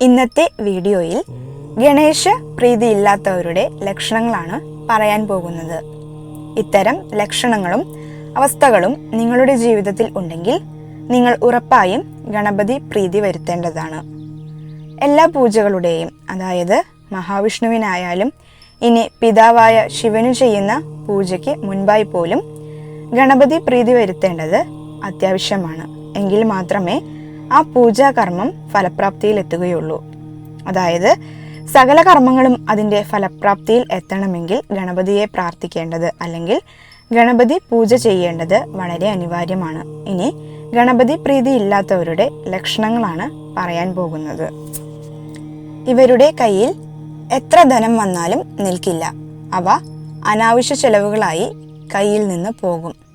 ഇന്നത്തെ വീഡിയോയിൽ ഗണേശ പ്രീതിയില്ലാത്തവരുടെ ലക്ഷണങ്ങളാണ് പറയാൻ പോകുന്നത്. ഇത്തരം ലക്ഷണങ്ങളും അവസ്ഥകളും നിങ്ങളുടെ ജീവിതത്തിൽ ഉണ്ടെങ്കിൽ നിങ്ങൾ ഉറപ്പായും ഗണപതി പ്രീതി വരുത്തേണ്ടതാണ്. എല്ലാ പൂജകളുടെയും അതായത് മഹാവിഷ്ണുവിനായാലും ഇനി പിതാവായ ശിവനു ചെയ്യുന്ന പൂജയ്ക്ക് മുൻപായി പോലും ഗണപതി പ്രീതി വരുത്തേണ്ടത് അത്യാവശ്യമാണ്. എങ്കിൽ മാത്രമേ ആ പൂജാകർമ്മം ഫലപ്രാപ്തിയിൽ എത്തുകയുള്ളൂ അതായത് സകല കർമ്മങ്ങളും അതിന്റെ ഫലപ്രാപ്തിയിൽ എത്തണമെങ്കിൽ ഗണപതിയെ പ്രാർത്ഥിക്കേണ്ടത് അല്ലെങ്കിൽ ഗണപതി പൂജ ചെയ്യേണ്ടത് വളരെ അനിവാര്യമാണ്. ഇനി ഗണപതി പ്രീതി ഇല്ലാത്തവരുടെ ലക്ഷണങ്ങളാണ് പറയാൻ പോകുന്നത്. ഇവരുടെ കയ്യിൽ എത്ര ധനം വന്നാലും നിൽക്കില്ല. അവ അനാവശ്യ ചെലവുകളായി കയ്യിൽ നിന്ന് പോകും.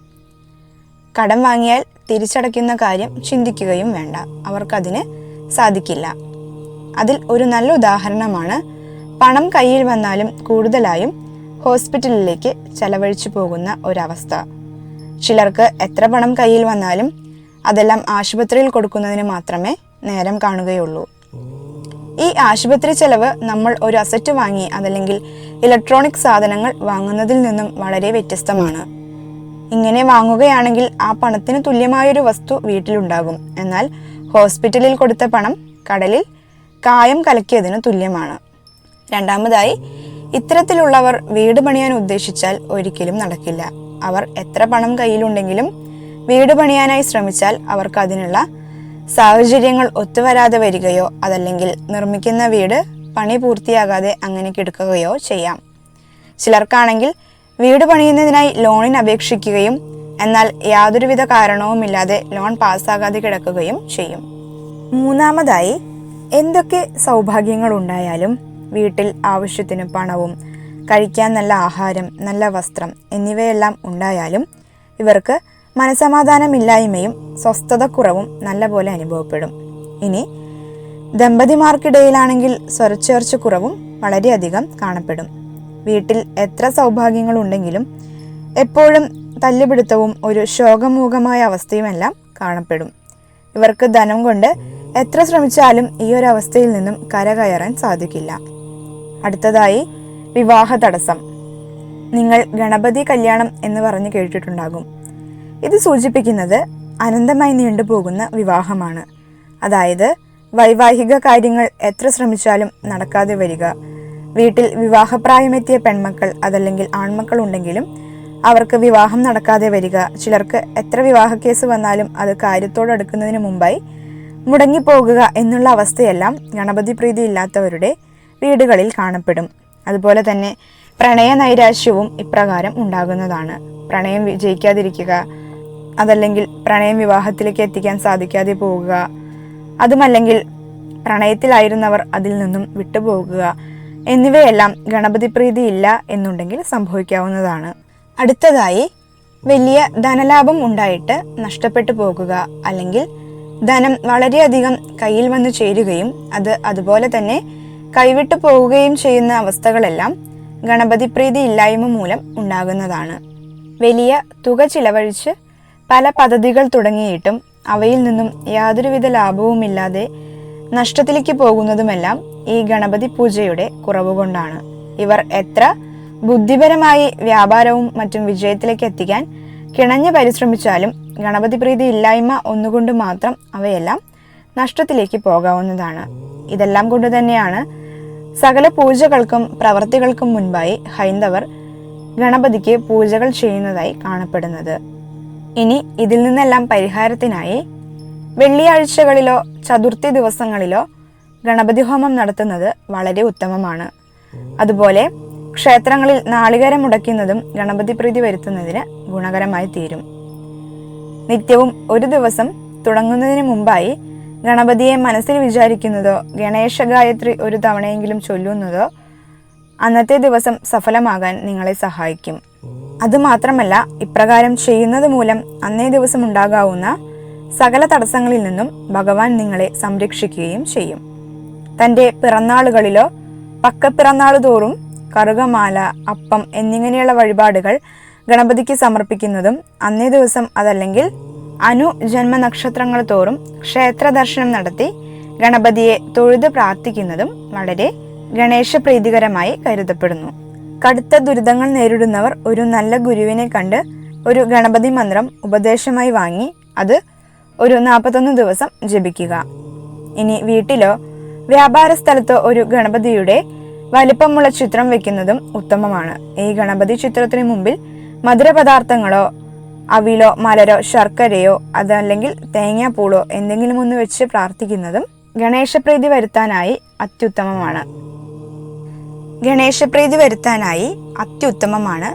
കടം വാങ്ങിയാൽ തിരിച്ചടയ്ക്കുന്ന കാര്യം ചിന്തിക്കുകയും വേണ്ട. അവർക്കതിന് സാധിക്കില്ല. അതിൽ ഒരു നല്ല ഉദാഹരണമാണ് പണം കയ്യിൽ വന്നാലും കൂടുതലായും ഹോസ്പിറ്റലിലേക്ക് ചെലവഴിച്ചു പോകുന്ന ഒരവസ്ഥ. ചിലർക്ക് എത്ര പണം കയ്യിൽ വന്നാലും അതെല്ലാം ആശുപത്രിയിൽ കൊടുക്കുന്നതിന് മാത്രമേ നേരം കാണുകയുള്ളൂ. ഈ ആശുപത്രി ചെലവ് നമ്മൾ ഒരു അസറ്റ് വാങ്ങി അതല്ലെങ്കിൽ ഇലക്ട്രോണിക് സാധനങ്ങൾ വാങ്ങുന്നതിൽ നിന്നും വളരെ വ്യത്യസ്തമാണ്. ഇങ്ങനെ വാങ്ങുകയാണെങ്കിൽ ആ പണത്തിന് തുല്യമായൊരു വസ്തു വീട്ടിലുണ്ടാകും. എന്നാൽ ഹോസ്പിറ്റലിൽ കൊടുത്ത പണം കടലിൽ കായം കലക്കിയതിന് തുല്യമാണ്. രണ്ടാമതായി ഇത്തരത്തിലുള്ളവർ വീട് പണിയാൻ ഉദ്ദേശിച്ചാൽ ഒരിക്കലും നടക്കില്ല. അവർ എത്ര പണം കയ്യിലുണ്ടെങ്കിലും വീട് പണിയാനായി ശ്രമിച്ചാൽ അവർക്ക് അതിനുള്ള സാഹചര്യങ്ങൾ ഒത്തുവരാതെ വരികയോ അതല്ലെങ്കിൽ നിർമ്മിക്കുന്ന വീട് പണി പൂർത്തിയാകാതെ അങ്ങനെ കിടക്കുകയോ ചെയ്യാം. ചിലർക്കാണെങ്കിൽ വീട് പണിയുന്നതിനായി ലോണിന് അപേക്ഷിക്കുകയും എന്നാൽ യാതൊരുവിധ കാരണവുമില്ലാതെ ലോൺ പാസ്സാകാതെ കിടക്കുകയും ചെയ്യും. മൂന്നാമതായി എന്തൊക്കെ സൗഭാഗ്യങ്ങൾ ഉണ്ടായാലും വീട്ടിൽ ആവശ്യത്തിന് പണവും കഴിക്കാൻ നല്ല ആഹാരം നല്ല വസ്ത്രം എന്നിവയെല്ലാം ഉണ്ടായാലും ഇവർക്ക് മനസമാധാനമില്ലായ്മയും സ്വസ്ഥതക്കുറവും നല്ലപോലെ അനുഭവപ്പെടും. ഇനി ദമ്പതിമാർക്കിടയിലാണെങ്കിൽ സ്വരച്ചേർച്ച കുറവും വളരെയധികം കാണപ്പെടും. വീട്ടിൽ എത്ര സൗഭാഗ്യങ്ങളുണ്ടെങ്കിലും എപ്പോഴും തല്ലുപിടുത്തവും ഒരു ശോകമൂകമായ അവസ്ഥയുമെല്ലാം കാണപ്പെടും. ഇവർക്ക് ധനം കൊണ്ട് എത്ര ശ്രമിച്ചാലും ഈ ഒരു അവസ്ഥയിൽ നിന്നും കരകയറാൻ സാധിക്കില്ല. അടുത്തതായി വിവാഹ തടസ്സം. നിങ്ങൾ ഗണപതി കല്യാണം എന്ന് പറഞ്ഞ് കേട്ടിട്ടുണ്ടാകും. ഇത് സൂചിപ്പിക്കുന്നത് അനന്തമായി നീണ്ടുപോകുന്ന വിവാഹമാണ്. അതായത് വൈവാഹിക കാര്യങ്ങൾ എത്ര ശ്രമിച്ചാലും നടക്കാതെ വരിക. വീട്ടിൽ വിവാഹപ്രായമെത്തിയ പെൺമക്കൾ അതല്ലെങ്കിൽ ആൺമക്കൾ ഉണ്ടെങ്കിലും അവർക്ക് വിവാഹം നടക്കാതെ വരിക. ചിലർക്ക് എത്ര വിവാഹ കേസ് വന്നാലും അത് കാര്യത്തോടടുക്കുന്നതിന് മുമ്പായി മുടങ്ങിപ്പോകുക എന്നുള്ള അവസ്ഥയെല്ലാം ഗണപതി പ്രീതി ഇല്ലാത്തവരുടെ വീടുകളിൽ കാണപ്പെടും. അതുപോലെ തന്നെ പ്രണയ നൈരാശ്യവും ഇപ്രകാരം ഉണ്ടാകുന്നതാണ്. പ്രണയം വിജയിക്കാതിരിക്കുക അതല്ലെങ്കിൽ പ്രണയം വിവാഹത്തിലേക്ക് എത്തിക്കാൻ സാധിക്കാതെ പോവുക അതുമല്ലെങ്കിൽ പ്രണയത്തിലായിരുന്നവർ അതിൽ നിന്നും വിട്ടുപോകുക. എന്നിവയെല്ലാം ഗണപതി പ്രീതി ഇല്ല എന്നുണ്ടെങ്കിൽ സംഭവിക്കാവുന്നതാണ്. അടുത്തതായി വലിയ ധനലാഭം ഉണ്ടായിട്ട് നഷ്ടപ്പെട്ടു പോകുക അല്ലെങ്കിൽ ധനം വളരെയധികം കയ്യിൽ വന്നു ചേരുകയും അത് അതുപോലെ തന്നെ കൈവിട്ടു പോവുകയും ചെയ്യുന്ന അവസ്ഥകളെല്ലാം ഗണപതി പ്രീതി ഇല്ലായ്മ മൂലം ഉണ്ടാകുന്നതാണ്. വലിയ തുക ചിലവഴിച്ച് പല പദ്ധതികൾ തുടങ്ങിയിട്ടും അവയിൽ നിന്നും യാതൊരുവിധ ലാഭവുമില്ലാതെ നഷ്ടത്തിലേക്ക് പോകുന്നതുമെല്ലാം ഈ ഗണപതി പൂജയുടെ കുറവുകൊണ്ടാണ്. ഇവർ എത്ര ബുദ്ധിപരമായി വ്യാപാരവും മറ്റും വിജയത്തിലേക്ക് എത്തിക്കാൻ കിണഞ്ഞ് പരിശ്രമിച്ചാലും ഗണപതി പ്രീതി ഇല്ലായ്മ ഒന്നുകൊണ്ട് മാത്രം അവയെല്ലാം നഷ്ടത്തിലേക്ക് പോകാവുന്നതാണ്. ഇതെല്ലാം കൊണ്ട് തന്നെയാണ് സകല പൂജകൾക്കും പ്രവർത്തികൾക്കും മുൻപായി ഹൈന്ദവർ ഗണപതിക്ക് പൂജകൾ ചെയ്യുന്നതായി കാണപ്പെടുന്നത്. ഇനി ഇതിൽ നിന്നെല്ലാം പരിഹാരത്തിനായി വെള്ളിയാഴ്ചകളിലോ ചതുർത്ഥി ദിവസങ്ങളിലോ ഗണപതി ഹോമം നടത്തുന്നത് വളരെ ഉത്തമമാണ്. അതുപോലെ ക്ഷേത്രങ്ങളിൽ നാളികരം മുടക്കുന്നതും ഗണപതി പ്രീതി വരുത്തുന്നതിന് ഗുണകരമായി തീരും. നിത്യവും ഒരു ദിവസം തുടങ്ങുന്നതിന് മുമ്പായി ഗണപതിയെ മനസ്സിൽ വിചാരിക്കുന്നതോ ഗണേശ ഗായത്രി ഒരു തവണയെങ്കിലും ചൊല്ലുന്നതോ അന്നത്തെ ദിവസം സഫലമാകാൻ നിങ്ങളെ സഹായിക്കും. അതുമാത്രമല്ല ഇപ്രകാരം ചെയ്യുന്നത് മൂലം അന്നേ ദിവസം ഉണ്ടാകാവുന്ന സകല തടസ്സങ്ങളിൽ നിന്നും ഭഗവാൻ നിങ്ങളെ സംരക്ഷിക്കുകയും ചെയ്യും. തന്റെ പിറന്നാളുകളിലോ പക്കപ്പിറന്നാൾ തോറും കറുകമാല അപ്പം എന്നിങ്ങനെയുള്ള വഴിപാടുകൾ ഗണപതിക്ക് സമർപ്പിക്കുന്നതും അന്നേ ദിവസം അതല്ലെങ്കിൽ അനു ജന്മനക്ഷത്രങ്ങൾ തോറും ക്ഷേത്ര ദർശനം നടത്തി ഗണപതിയെ തൊഴുത് പ്രാർത്ഥിക്കുന്നതും വളരെ ഗണേശപ്രീതികരമായി കരുതപ്പെടുന്നു. കടുത്ത ദുരിതങ്ങൾ നേരിടുന്നവർ ഒരു നല്ല ഗുരുവിനെ കണ്ട് ഒരു ഗണപതി മന്ത്രം ഉപദേശമായി വാങ്ങി അത് ഒരു നാൽപ്പത്തൊന്ന് ദിവസം ജപിക്കുക. ഇനി വീട്ടിലോ വ്യാപാര സ്ഥലത്തോ ഒരു ഗണപതിയുടെ വലിപ്പമുള്ള ചിത്രം വെക്കുന്നതും ഉത്തമമാണ്. ഈ ഗണപതി ചിത്രത്തിന് മുമ്പിൽ മധുരപദാർത്ഥങ്ങളോ അവിലോ മലരോ ശർക്കരയോ അതല്ലെങ്കിൽ തേങ്ങാപ്പൂളോ എന്തെങ്കിലും ഒന്ന് വെച്ച് പ്രാർത്ഥിക്കുന്നതും ഗണേശപ്രീതി വരുത്താനായി അത്യുത്തമമാണ്. ഗണേശപ്രീതി വരുത്താനായി അത്യുത്തമമാണ്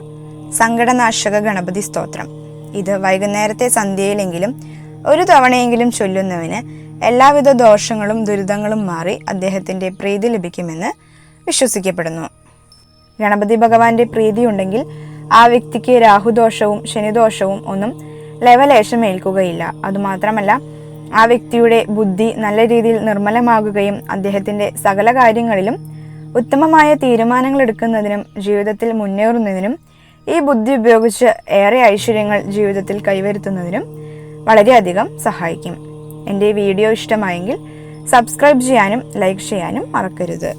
സങ്കടനാശക ഗണപതി സ്തോത്രം. ഇത് വൈകുന്നേരത്തെ സന്ധ്യയിലെങ്കിലും ഒരു തവണയെങ്കിലും ചൊല്ലുന്നവന് എല്ലാവിധ ദോഷങ്ങളും ദുരിതങ്ങളും മാറി അദ്ദേഹത്തിന്റെ പ്രീതി ലഭിക്കുമെന്ന് വിശ്വസിക്കപ്പെടുന്നു. ഗണപതി ഭഗവാന്റെ പ്രീതി ഉണ്ടെങ്കിൽ ആ വ്യക്തിക്ക് രാഹുദോഷവും ശനിദോഷവും ഒന്നും ലവലേശം ഏൽക്കുകയില്ല അതുമാത്രമല്ല ആ വ്യക്തിയുടെ ബുദ്ധി നല്ല രീതിയിൽ നിർമ്മലമാകുകയും അദ്ദേഹത്തിന്റെ സകല കാര്യങ്ങളിലും ഉത്തമമായ തീരുമാനങ്ങൾ എടുക്കുന്നതിനും ജീവിതത്തിൽ മുന്നേറുന്നതിനും ഈ ബുദ്ധി ഉപയോഗിച്ച് ഏറെ ഐശ്വര്യങ്ങൾ ജീവിതത്തിൽ കൈവരുത്തുന്നതിനും വളരെയധികം സഹായിക്കും. എന്റെ വീഡിയോ ഇഷ്ടമായെങ്കിൽ സബ്സ്ക്രൈബ് ചെയ്യാനും ലൈക്ക് ചെയ്യാനും മറക്കരുത്.